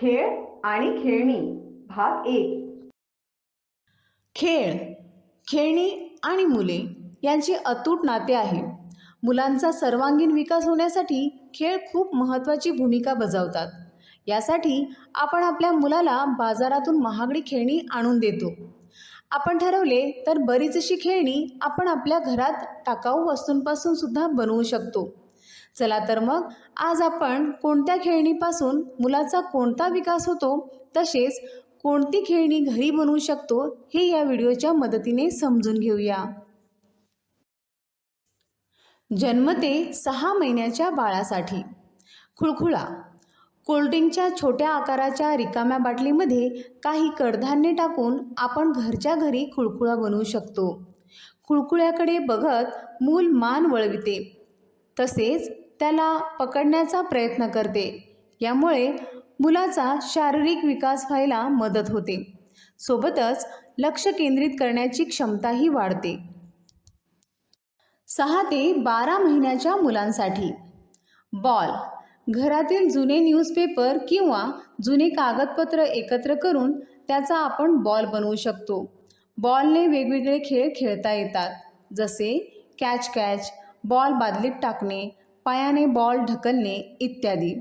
खेळ आणि खेळणी भाग एक. खेळ खेळणी आणि मुले यांचे अतूट नाते आहे. मुलांचा सर्वांगीण विकास होण्यासाठी खेळ खूप महत्त्वाची भूमिका बजावतात. यासाठी आपण आपल्या मुलाला बाजारातून महागडी खेळणी आणून देतो. आपण ठरवले तर बरीचशी खेळणी आपण आपल्या घरात टाकाऊ वस्तूंपासून सुद्धा बनवू शकतो. चला तर मग आज आपण कोणत्या खेळणीपासून मुलाचा कोणता विकास होतो तसेच कोणती खेळणी घरी बनवू शकतो हे या व्हिडिओच्या मदतीने समजून घेऊया. जन्मते सहा महिन्याच्या बाळासाठी. खुळखुळा. कोल्ड्रिंकच्या छोट्या आकाराच्या रिकाम्या बाटलीमध्ये काही कडधान्य टाकून आपण घरच्या घरी खुळखुळा बनवू शकतो. खुळखुळ्याकडे बघत मूल मान वळविते. तसेच त्याला पकडण्याचा प्रयत्न करते. यामुळे मुलाचा शारीरिक विकास व्हायला मदत होते. सोबतच लक्ष केंद्रित करण्याची क्षमताही वाढते. सहा ते बारा महिन्याच्या मुलांसाठी. बॉल घरातील जुने न्यूजपेपर किंवा जुने कागदपत्र एकत्र करून त्याचा आपण बॉल बनवू शकतो. बॉलने वेगवेगळे खेळ खेळता येतात. जसे कॅच कॅच बॉल बादलीत टाकणे पायाने बॉल ढकलणे इत्यादी.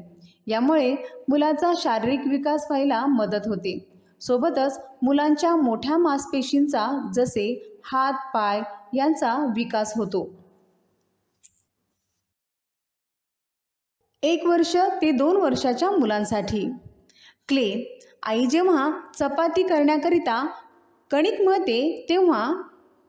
यामुळे मुलाचा शारीरिक विकास व्हायला मदत होते. सोबतच मुलांच्या मोठ्या मांसपेशींचा जसे हात पाय यांचा विकास होतो. एक वर्ष ते दोन वर्षाच्या मुलांसाठी. क्ले. आई जेव्हा चपाती करण्याकरिता कणिक मळते तेव्हा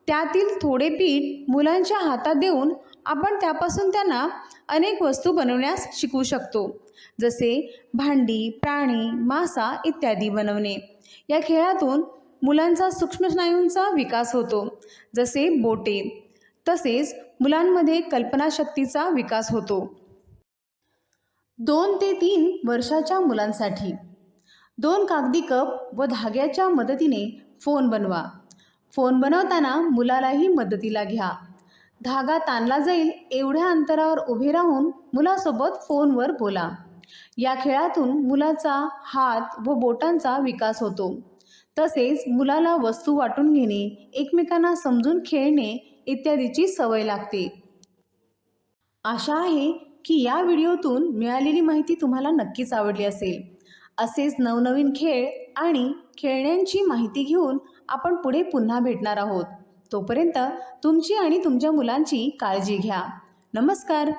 त्यातील थोडे पीठ मुलांच्या हातात देऊन आपण त्यापासून त्यांना अनेक वस्तू बनवण्यास शिकवू शकतो. जसे भांडी प्राणी मासा इत्यादी बनवणे. या खेळातून मुलांचा सूक्ष्मस्नायूंचा विकास होतो. जसे बोटे. तसेच मुलांमध्ये कल्पनाशक्तीचा विकास होतो. दोन ते तीन वर्षाच्या मुलांसाठी. दोन कागदी कप व धाग्याच्या मदतीने फोन बनवा. फोन बनवताना मुलालाही मदतीला घ्या. धागा ताणला जाईल एवढ्या अंतरावर उभे राहून मुलासोबत फोनवर बोला. या खेळातून मुलाचा हात व बोटांचा विकास होतो. तसेच मुलाला वस्तू वाटून घेणे एकमेकांना समजून खेळणे इत्यादीची सवय लागते. आशा आहे की या व्हिडिओतून मिळालेली माहिती तुम्हाला नक्कीच आवडली असेल. असेच नवनवीन खेळ आणि खेळण्यांची माहिती घेऊन आपण पुढे पुन्हा भेटणार आहोत. तोपर्यंत तुमची आणि तुमच्या मुलांची काळजी घ्या. नमस्कार.